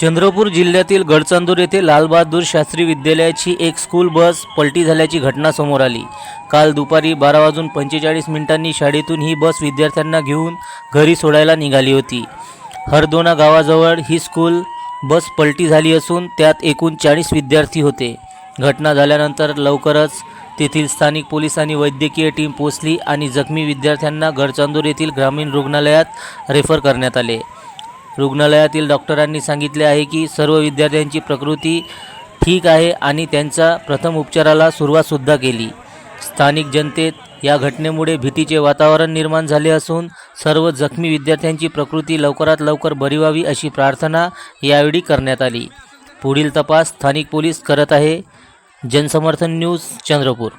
चंद्रपूर जिल्ह्यातील गडचांदूर येथे लालबहादूर शास्त्री विद्यालयाची एक स्कूल बस पलटी झाल्याची घटना समोर आली. काल दुपारी बारा वाजून पंचेचाळीस मिनिटांनी शाळेतून ही बस विद्यार्थ्यांना घेऊन घरी सोडायला निघाली होती. हरदोना गावाजवळ ही स्कूल बस पलटी झाली असून त्यात एकूण चाळीस विद्यार्थी होते. घटना झाल्यानंतर लवकरच तेथील स्थानिक पोलीस आणि वैद्यकीय टीम पोचली आणि जखमी विद्यार्थ्यांना गडचांदूर येथील ग्रामीण रुग्णालयात रेफर करण्यात आले. रुग्णालयातील डॉक्टरांनी सांगितले आहे की सर्व विद्यार्थ्यांची प्रकृती ठीक आहे आणि त्यांचा प्रथम उपचाराला सुरुवातसुद्धा केली. स्थानिक जनतेत या घटनेमुळे भीतीचे वातावरण निर्माण झाले असून सर्व जखमी विद्यार्थ्यांची प्रकृती लवकरात लवकर बरी व्हावी अशी प्रार्थना यावेळी करण्यात आली. पुढील तपास स्थानिक पोलीस करत आहे. जनसमर्थन न्यूज चंद्रपूर.